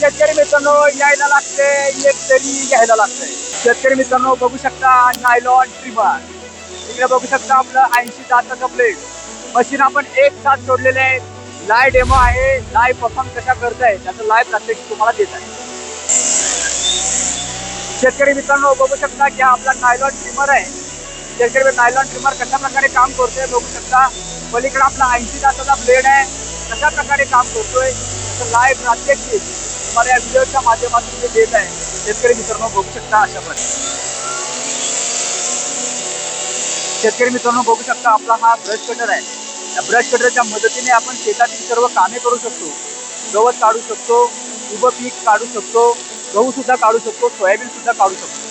शेतकरी मित्रांनो यायला लागते. एक तरी घ्यायला लागते. शेतकरी मित्रांनो बघू शकता नायलॉन ट्रिमर इकडे बघू शकता आपलं ऐंशी दाताचं प्लेट मशीन आपण एक साथ सोडलेले आहे लाय डेमो आहे. लाय परफॉर्म कशा करताय त्याचं लाय प्रात्यक्षिक तुम्हाला देत आहे. शेतकरी मित्रांनो बघू शकता की आपला नायलॉन ट्रिमर आहे. शेतकरी नायलॉन ट्रिमर कशा प्रकारे काम करतोय बघू शकता. पलीकडे आपला ऐंशी दाताचा ब्लेड आहे. कशा प्रकारे काम करतोय त्याचं लाय प्रात्यक्षिक तुम्हाला या व्हिडिओच्या माध्यमातून जे देत आहे शेतकरी मित्रांनो बघू शकता अशा प्रकारे. शेतकरी मित्रांनो बघू शकता आपला हा ब्रश कटर आहे. या ब्रश कटरच्या मदतीने आपण शेतातील सर्व कामे करू शकतो. गवत काढू शकतो उभं पीक काढू शकतो गहू सुद्धा काढू शकतो सोयाबीन सुद्धा काढू शकतो.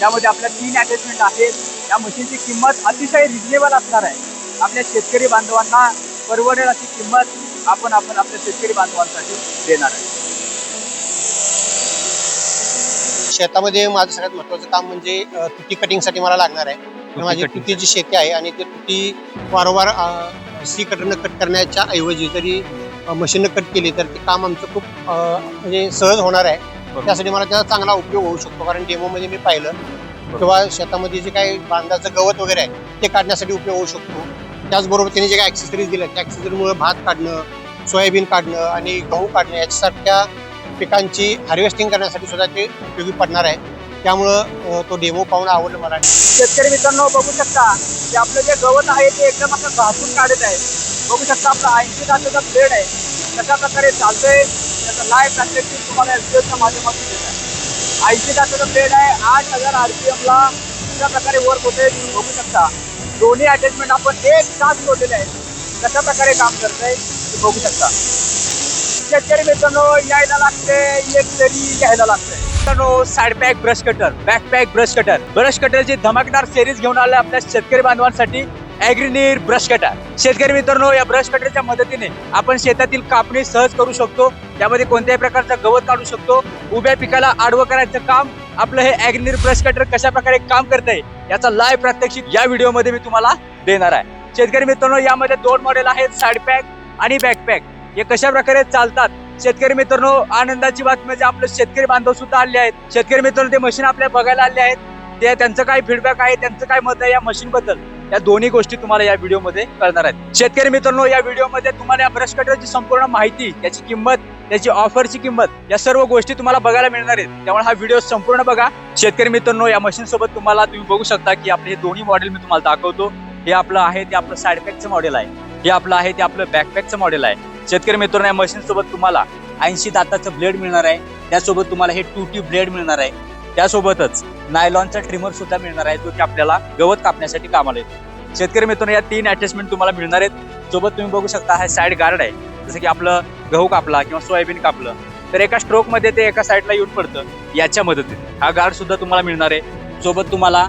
त्यामध्ये आपल्या तीन अटॅचमेंट आहेत. या मशीनची किंमत अतिशय रिजनेबल असणार आहे. आपल्या शेतकरी बांधवांना परवडेल अशी किंमत आपण आपण आपल्या शेतकरी बांधवांसाठी देणार आहे. शेतामध्ये माझं सगळ्यात महत्वाचं काम म्हणजे तुती कटिंगसाठी मला लागणार आहे. तर माझी तुतीची शेती आहे आणि ते तुती वारंवार सी कटरनं कट करण्याच्या ऐवजी जरी अ, मशीननं कट केली तर ते काम आमचं खूप म्हणजे सहज होणार आहे. त्यासाठी मला त्याचा चांगला उपयोग होऊ शकतो. कारण डेमोमध्ये मी पाहिलं किंवा शेतामध्ये जे काही बांधाचं गवत वगैरे आहे ते काढण्यासाठी उपयोग होऊ शकतो. त्याचबरोबर त्यांनी जे काही ॲक्सेसरीज दिल्या त्या ॲक्सेसरीमुळे भात काढणं सोयाबीन काढणं आणि गहू काढणं याच्यासारख्या पिकांची हार्वेस्टिंग करण्यासाठी सुद्धा ते उपयोगी पडणार आहे. त्यामुळं तो डेमो पाहून आवडलं मला. शेतकरी मित्रांनो बघू शकता की आपलं जे गवत आहे ते एकदम असं घासून काढत आहे. बघू शकता आपला ऐंशी तासाचा ब्लेड आहे. कशा प्रकारे चालतोय त्याचा लाईव्ह प्रॅक्टिस तुम्हाला या व्हिडिओच्या माध्यमातून देत आहे. ऐंशी तासाचा ब्लेड आहे आठ हजार आर पी एमला कशा प्रकारे वर्क होते तुम्ही बघू शकता. दोन्ही अटॅचमेंट आपण एक तास सोडलेले आहे कशा प्रकारे काम करतंय ते बघू शकता. शेतकरी मित्रांनो यायला लागते एक तरी घ्यायला लागते side pack brush cutter back pack brush cutter. Brush कटरची धमाकदार सिरीज घेऊन आल्या आपल्या शेतकरी बांधवांसाठी ॲग्रिनीर ब्रश कटर. शेतकरी मित्रांनो या ब्रश कटरच्या मदतीने आपण शेतातील कापणी सहज करू शकतो. त्यामध्ये कोणत्याही प्रकारचं गवत काढू शकतो. उभ्या पिकाला आडवं करायचं काम आपलं हे ॲग्रिनीर ब्रश कटर कशा प्रकारे काम आहे याचा लाईव्ह प्रात्यक्षिक या व्हिडिओमध्ये मी तुम्हाला देणार आहे. शेतकरी मित्रांनो यामध्ये दोन मॉडेल आहेत साईड पॅक आणि बॅकपॅक. हे कशा प्रकारे चालतात? शेतकरी मित्रांनो आनंदाची बातमी म्हणजे आपले शेतकरी बांधव सुद्धा आले आहेत. शेतकरी मित्रांनो ते मशीन आपल्या बघायला आले आहेत. ते त्यांचं काय फीडबॅक आहे त्यांचं काय मत आहे या मशीन बद्दल? या दोन्ही गोष्टी तुम्हाला या व्हिडिओमध्ये कळणार आहेत. शेतकरी मित्रांनो या व्हिडिओमध्ये तुम्हाला या ब्रश कटरची संपूर्ण माहिती त्याची किंमत त्याची ऑफरची किंमत या सर्व गोष्टी तुम्हाला बघायला मिळणार आहेत. त्यामुळे हा व्हिडिओ संपूर्ण बघा. शेतकरी मित्रांनो या मशीन सोबत तुम्हाला तुम्ही बघू शकता की आपले हे दोन्ही मॉडेल मी तुम्हाला दाखवतो. हे आपलं आहे ते आपलं साईड पॅकचं मॉडेल आहे. हे आपलं आहे ते आपलं बॅकपॅकचं मॉडेल आहे. शेतकरी मित्रांनो या मशीनसोबत तुम्हाला ऐंशी दाताचं ब्लेड मिळणार आहे. त्यासोबत तुम्हाला हे टू टी ब्लेड मिळणार आहे. त्यासोबतच नायलॉनचा ट्रिमर सुद्धा मिळणार आहे जो की आपल्याला गवत कापण्यासाठी कामाला येतो. शेतकरी मित्रांनो या तीन अटॅचमेंट तुम्हाला मिळणार आहेत. सोबत तुम्ही बघू शकता हा साईड गार्ड आहे. जसं की आपलं गहू कापला किंवा सोयाबीन कापलं तर एका स्ट्रोकमध्ये ते एका साईडला येऊन पडतं. याच्या मदतीने. हा गार्ड सुद्धा तुम्हाला मिळणार आहे. सोबत तुम्हाला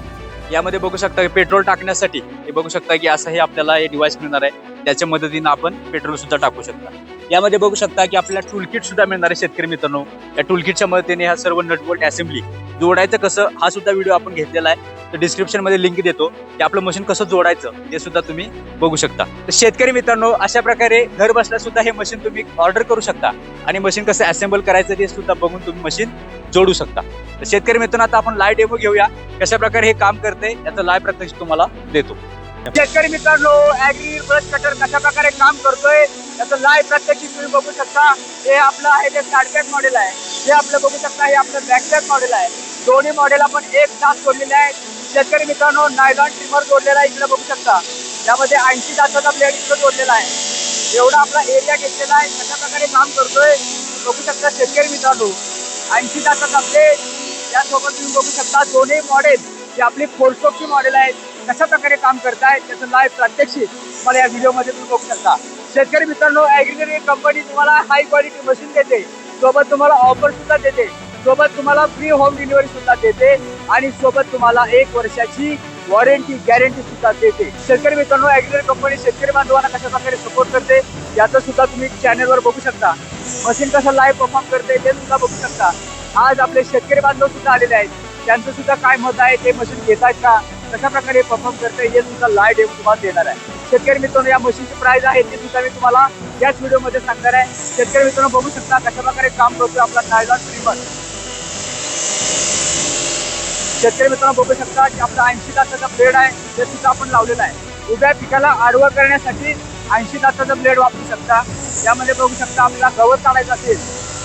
यामध्ये बघू शकता पेट्रोल टाकण्यासाठी हे बघू शकता की असं हे आपल्याला हे डिव्हाइस मिळणार आहे. त्याच्या मदतीनं आपण पेट्रोल सुद्धा टाकू शकता. यामध्ये बघू शकता की आपल्याला टूलकिट सुद्धा मिळणार आहे शेतकरी मित्रांनो. या टूलकिटच्या मदतीने हा सर्व नटबोल्ट असेंब्ली जोडायचं कसं हा सुद्धा व्हिडिओ आपण घेतलेला आहे. तर डिस्क्रिप्शनमध्ये लिंक देतो. की आपलं मशीन कसं जोडायचं ते सुद्धा तुम्ही बघू शकता. तर शेतकरी मित्रांनो अशा प्रकारे घर बसल्या सुद्धा हे मशीन तुम्ही ऑर्डर करू शकता. आणि मशीन कसं असेंबल करायचं ते सुद्धा बघून तुम्ही मशीन जोडू शकता. तर शेतकरी मित्रांनो आता आपण लाईव्ह डेमो घेऊया. कशा प्रकारे हे काम करते याचं लाईव्ह प्रत्यक्ष तुम्हाला देतो. शेतकरी मित्रांनो ऍग्री ब्रश कटर कशा प्रकारे काम करतोय त्याचं लाईव्ह प्रत्यक्षिक तुम्ही बघू शकता. हे आपलं आहे ते साडपॅक मॉडेल आहे. हे आपलं बघू शकता हे आपलं बॅकबॅक मॉडेल आहे. दोन्ही मॉडेल आपण एक तास जोडलेले आहेत. शेतकरी मित्रांनो नायलॉन ट्रिमर जोडलेला आहे इकडे बघू शकता. त्यामध्ये ऐंशी तासाचा ब्लेड इकडे जोडलेला आहे. एवढा आपला एरिया घेतलेला आहे कशा प्रकारे काम करतोय बघू शकता शेतकरी मित्रांनो. ऐंशी तासाचा ब्लेड त्यासोबत तुम्ही बघू शकता दोन्ही मॉडेल जे आपली फोरस्टोकची मॉडेल आहेत. कशा प्रकारे काम करताय त्याचं लाईव्ह प्रात्यक्षिक मला या व्हिडिओमध्ये तुम्ही बघू शकता. शेतकरी मित्रांनो ॲग्रिकल्चर कंपनी तुम्हाला हाय क्वालिटी मशीन देते. सोबत तुम्हाला ऑफर सुद्धा देते. सोबत तुम्हाला फ्री होम डिलिव्हरी सुद्धा देते. आणि सोबत तुम्हाला एक वर्षाची वॉरंटी गॅरंटी सुद्धा देते. शेतकरी मित्रांनो ॲग्रिकल्चर कंपनी शेतकरी बांधवांना कशा प्रकारे सपोर्ट करते याचं सुद्धा तुम्ही चॅनलवर बघू शकता. मशीन कसं लाईव्ह परफॉर्म करते ते सुद्धा बघू शकता. आज आपले शेतकरी बांधव सुद्धा आलेले आहेत. त्यांचं सुद्धा काय मत आहे ते मशीन घेत आहेत का? कशा प्रकारे परफॉर्म करते हे तुमचा लाईव्ह डेमो तुम्हाला देणार आहे. शेतकरी मित्रांनो या मशीनची प्राइस आहे ते सुद्धा मी तुम्हाला याच व्हिडिओमध्ये सांगणार आहे. शेतकरी मित्रांनो बघू शकता कशा प्रकारे काम करतोय आपला नायलॉन श्रीमंत. शेतकरी मित्रांनो बघू शकता की आपला ऐंशी तासाचा ब्लेड आहे ते सुद्धा आपण लावलेला आहे. उभ्या पिकाला आडवं करण्यासाठी ऐंशी तासाचा ब्लेड वापरू शकता. त्यामध्ये बघू शकता आपला गवत काढायचं असेल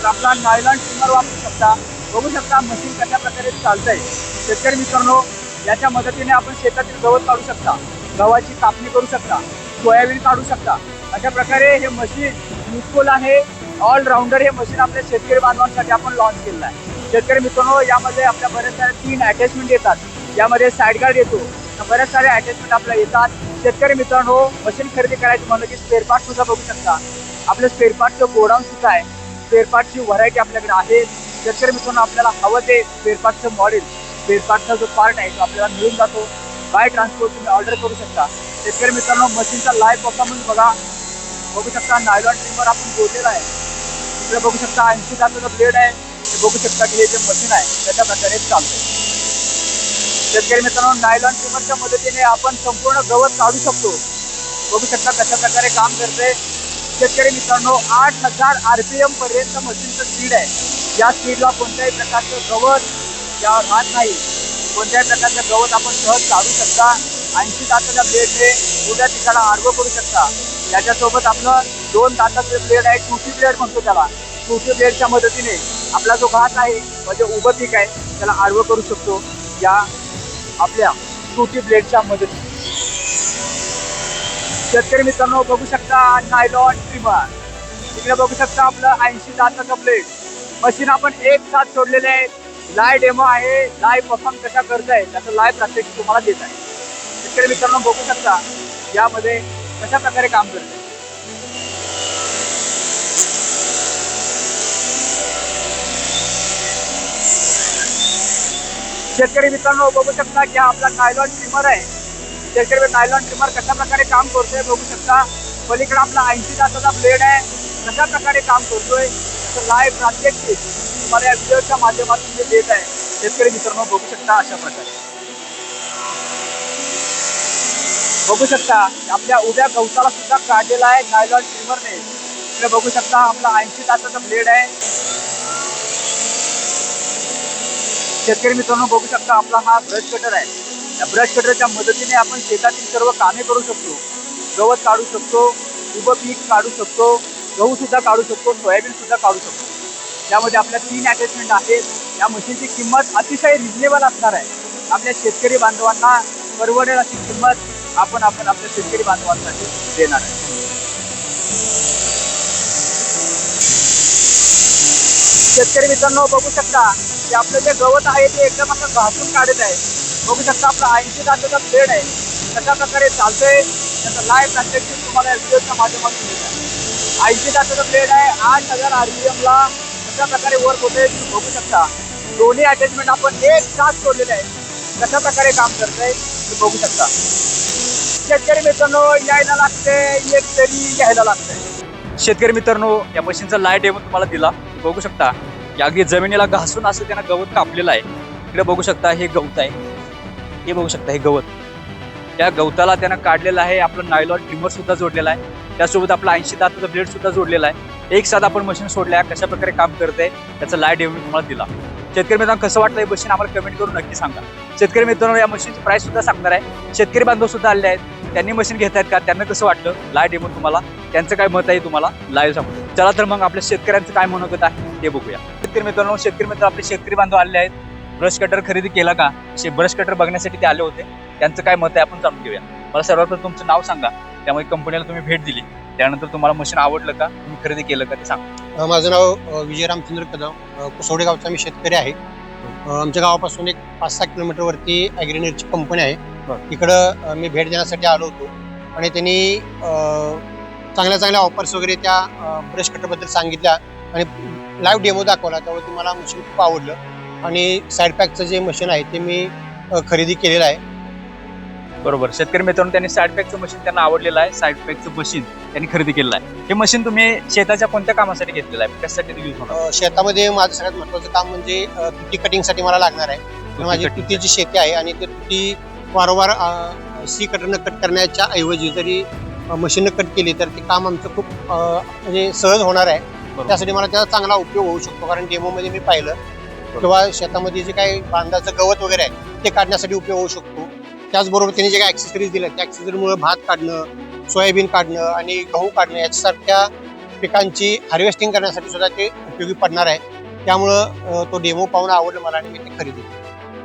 तर आपला नायलॉन ट्रिमर वापरू शकता. बघू शकता मशीन कशा प्रकारे चालतंय. शेतकरी मित्रांनो याच्या मदतीने आपण शेतातील गवत काढू शकता गव्हाची कापणी करू शकता सोयाबीन काढू शकता. अशा प्रकारे हे मशीन युजफुल आहे. ऑलराऊंडर हे मशीन आपल्या शेतकरी बांधवांसाठी आपण लॉन्च केलेलं आहे. शेतकरी मित्रांनो यामध्ये आपल्या बऱ्याच साऱ्या तीन अटॅचमेंट येतात. यामध्ये साईड गार्ड येतो. तर साऱ्या अटॅचमेंट आपल्या येतात. शेतकरी मित्रांनो मशीन खरेदी करायची म्हणलं की स्पेअर पार्ट सुद्धा बघू शकता. आपलं स्पेअर पार्टचं गोडाऊन सुद्धा आहे. स्पेअर पार्टची व्हरायटी आपल्याकडे आहे. शेतकरी मित्रांनो आपल्याला हवं ते स्पेअर पार्टचं मॉडेल स्पेअर जो पार्ट आहे तो आपल्याला मिळून जातो. बाय ट्रान्सपोर्ट तुम्ही ऑर्डर करू शकता. शेतकरी मित्रांनो मशीनचा लाईव्ह परफॉर्मन्स बघा. बघू शकता नायलॉन ट्रिमर आपण जोडलेला आहे. तिकडे बघू शकता ऐंशी तासाचा ब्लेड आहे. ते बघू शकता की हे जे मशीन आहे त्याच्या प्रकारे चालतंय. शेतकरी मित्रांनो नायलॉन ट्रिमरच्या मदतीने आपण संपूर्ण गवत काढू शकतो. बघू शकता कशा प्रकारे काम करते शेतकरी मित्रांनो आठ हजार आर पी पर्यंत मशीनचं स्पीड आहे. या स्पीडला कोणत्याही प्रकारचं गवत यावर राहत नाही. कोणत्याही प्रकारचं गवत आपण सहज काढू शकता. ऐंशी तासाच्या ब्लेडने उद्या ठिकाणा आडवं करू शकता. याच्यासोबत आपलं दोन तासाचं ब्लेड आहे टूटी ब्लेड म्हणतो त्याला. टूटी ब्लेडच्या मदतीने आपला जो घास आहे म्हणजे उभं पीक आहे त्याला आडवं करू शकतो. या आपल्या टूटी ब्लेडच्या मदतीने. शेतकरी मित्रांनो बघू शकता नायलॉन ट्रिमर तिकडे बघू शकता आपलं ऐंशी तासाचं ब्लेड मशीन आपण एक साथ सोडलेले आहे लाय डेमो आहे. लाय परफॉर्म कशा करताय आहे त्याचं लाय प्रात्यक्षिक तुम्हाला देत आहे. शेतकरी मित्रांनो बघू शकता यामध्ये कशा प्रकारे काम करते शेतकरी मित्रांनो बघू शकता की आपला नायलॉन ट्रिमर आहे. शेतकरी नायलॉन ट्रिमर कशा प्रकारे काम करतोय बघू शकता. पलीकडे आपला ऐंशी तासाचा ब्लेड आहे. कशा प्रकारे काम करतोय लाय प्रात्यक्षिक तुम्हाला या व्हिडिओच्या माध्यमातून जे देत आहे शेतकरी मित्रांनो बघू शकता अशा प्रकारे. बघू शकता आपल्या उभ्या गवताला सुद्धा काढलेला आहे नायलॉन ट्रिमरने इकडे बघू शकता आपला ऐंशी तासाचा ब्लेड आहे. शेतकरी मित्रांनो बघू शकता आपला हा ब्रश कटर आहे. या ब्रश कटरच्या मदतीने आपण शेतातील सर्व कामे करू शकतो. गवत काढू शकतो उभं पीक काढू शकतो गहू सुद्धा काढू शकतो सोयाबीन सुद्धा काढू शकतो. यामध्ये आपल्या तीन अटॅचमेंट आहेत या मशीनची किंमत अतिशय रिजनेबल असणार आहे. आपल्या शेतकरी बांधवांना परवडेल अशी किंमत आपण आपण आपल्या शेतकरी बांधवांसाठी देणार आहे. शेतकरी मित्रांनो बघू शकता की आपलं जे गवत आहे ते एकदम असं घासून काढत आहे. बघू शकता आपला ऐंशी तासाचा ब्लेड आहे. कशा प्रकारे चालतोय त्याचा लाईव्ह प्रात्यक्षिक तुम्हाला व्हिडिओच्या माध्यमातून देत आहे. ऐंशी तासाचा ब्लेड आहे आठ हजार आर पी एमला कशा प्रकारे वर्क होते तुम्ही बघू शकता. दोन्ही अटॅचमेंट आपण एक साथ सोडलेले आहे कशा प्रकारे काम करतंय तुम्ही बघू शकता. शेतकरी मित्रांनो यायला लागते एक तरी घ्यायला लागते शेतकरी मित्रांनो या मशीनचा लाइट डेमो तुम्हाला दिला. बघू शकता. की अगदी जमिनीला घासून असं त्यांना गवत कापलेलं आहे. इकडे बघू शकता हे गवत आहे. हे बघू शकता हे गवत. त्या गवताला त्यांना काढलेलं आहे आपलं नायलॉन ट्रिमर सुद्धा जोडलेला आहे. त्यासोबत आपला ऐंशी दाताचा ब्लेड सुद्धा जोडलेला आहे. एक साथ आपण मशीन सोडल्या कशा प्रकारे काम करते त्याचा लाइट डेमो तुम्हाला दिला. शेतकरी मित्रांनो कसं वाटलं हे मशीन आम्हाला कमेंट करून नक्की सांगा. शेतकरी मित्रांनो या मशीनची प्राइस सुद्धा सांगणार आहे. शेतकरी बांधव सुद्धा आले आहेत. त्यांनी मशीन घेत आहेत का? त्यांना कसं वाटलं? लाइट डेमो तुम्हाला त्यांचं काय मत आहे तुम्हाला? लाईव्ह सांगू. चला तर मग आपल्या शेतकऱ्यांचं काय मनोगत आहे ते बघूया. शेतकरी मित्रांनो शेतकरी मित्र आपले शेतकरी बांधव आले आहेत. ब्रश कटर खरेदी केला का? ब्रश कटर बघण्यासाठी ते आले होते. त्यांचं काय मत आहे? आपण जाणून घेऊया. मला सर्वप्रथम तुमचं नाव सांगा. त्यामुळे कंपनीला तुम्ही भेट दिली. त्यानंतर तुम्हाला मशीन आवडलं का? तुम्ही खरेदी केलं का ते सांगा. माझं नाव विजय रामचंद्र कदम कुसोडे गावचा मी शेतकरी आहे. आमच्या गावापासून एक पाच सहा किलोमीटरवरती ॲग्रिनेटची कंपनी आहे. अ, मी भेट देण्यासाठी आलो होतो. आणि त्यांनी चांगल्या चांगल्या ऑफर्स वगैरे त्या ब्रश कटरबद्दल सांगितल्या आणि लाईव्ह डेमो दाखवला. त्यामुळे तुम्हाला मशीन खूप आवडलं. आणि साईड पॅकचं जे मशीन आहे ते मी खरेदी केलेलं आहे. बरोबर. शेतकरी मित्रांनो त्यांनी साईड पॅकचं मशीन त्यांना आवडलेलं आहे. साईड पॅकचं मशीन त्यांनी खरेदी केलेलं आहे. हे मशीन तुम्ही शेताच्या कोणत्या कामासाठी घेतलेलं आहे? कशासाठी युज होणार. अ, शेतामध्ये माझं सगळ्यात महत्त्वाचं काम म्हणजे अ, तुटी कटिंगसाठी मला लागणार आहे. तर माझी तुटी तुटीची शेती आहे आणि ते तुटी वारंवार अ, सी कटरनं कट करण्याच्या ऐवजी जरी मशीननं कट केली तर ते काम आमचं खूप अ, म्हणजे सहज होणार आहे. बरोबर. त्यासाठी मला त्याचा चांगला उपयोग होऊ शकतो. कारण डेमोमध्ये मी पाहिलं किंवा शेतामध्ये जे काही बांधाचं गवत वगैरे आहे ते काढण्यासाठी उपयोग होऊ शकतो. त्याचबरोबर त्यांनी जे काही ॲक्सेसरीज दिल्या त्या ॲक्सेसरीमुळे भात काढणं सोयाबीन काढणं आणि गहू काढणं याच्यासारख्या पिकांची हार्वेस्टिंग करण्यासाठी सुद्धा ते उपयोगी पडणार आहे. त्यामुळं तो डेमो पाहून आवडलं मला आणि मी ते खरेदी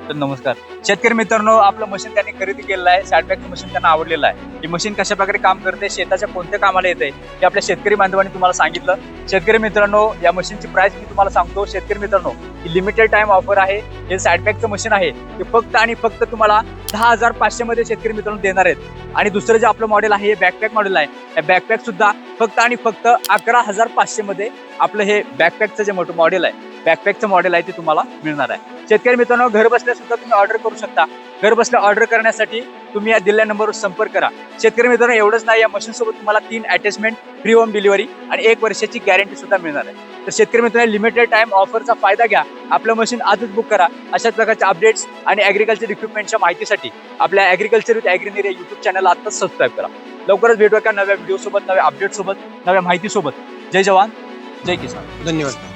तर नमस्कार. शेतकरी मित्रांनो आपलं मशीन त्यांनी खरेदी केलेलं आहे. सॅडबॅगचं मशीन त्यांना आवडलेलं आहे. ही मशीन कशा प्रकारे काम करते शेताच्या कोणत्या कामाला येते हे आपल्या शेतकरी बांधवांनी तुम्हाला सांगितलं. शेतकरी मित्रांनो या मशीनची प्राइस मी तुम्हाला सांगतो. शेतकरी मित्रांनो ही लिमिटेड टाइम ऑफर आहे. हे सॅडपॅकचं मशीन आहे. ते फक्त आणि फक्त तुम्हाला दहा हजार पाचशे मध्ये शेतकरी मित्रांनो देणार आहेत. आणि दुसरं जे आपलं मॉडेल आहे हे बॅकपॅक मॉडेल आहे. या बॅकपॅक सुद्धा फक्त आणि फक्त अकरा हजार पाचशे मध्ये आपलं हे बॅकपॅकचं जे मोठं मॉडेल आहे बॅकपॅकचं मॉडेल आहे ते तुम्हाला मिळणार आहे. शेतकरी मित्रांनो घर बसल्या सुद्धा तुम्ही ऑर्डर करू शकता. घरबसल्या ऑर्डर करण्यासाठी तुम्ही या दिलेल्या नंबरवर संपर्क करा. शेतकरी मित्रांनो एवढंच नाही या मशीनसोबत तुम्हाला तीन अटॅचमेंट फ्री होम डिलिव्हरी आणि एक वर्षाची गॅरंटी सुद्धा मिळणार आहे. तर शेतकरी मित्रांनो लिमिटेड टाइम ऑफरचा फायदा घ्या. आपलं मशीन आजच बुक करा. अशाच प्रकारच्या अपडेट्स आणि ॲग्रिकल्चर इक्विपमेंटच्या माहितीसाठी आपल्या ॲग्रिकल्चर विथ ॲग्रिनेर या युट्यूब चॅनल आताच सबस्क्राईब करा. लवकरच भेटूया का नव्या व्हिडिओसोबत नव्या अपडेटसोबत नव्या माहितीसोबत जय जवान जय किसान. धन्यवाद.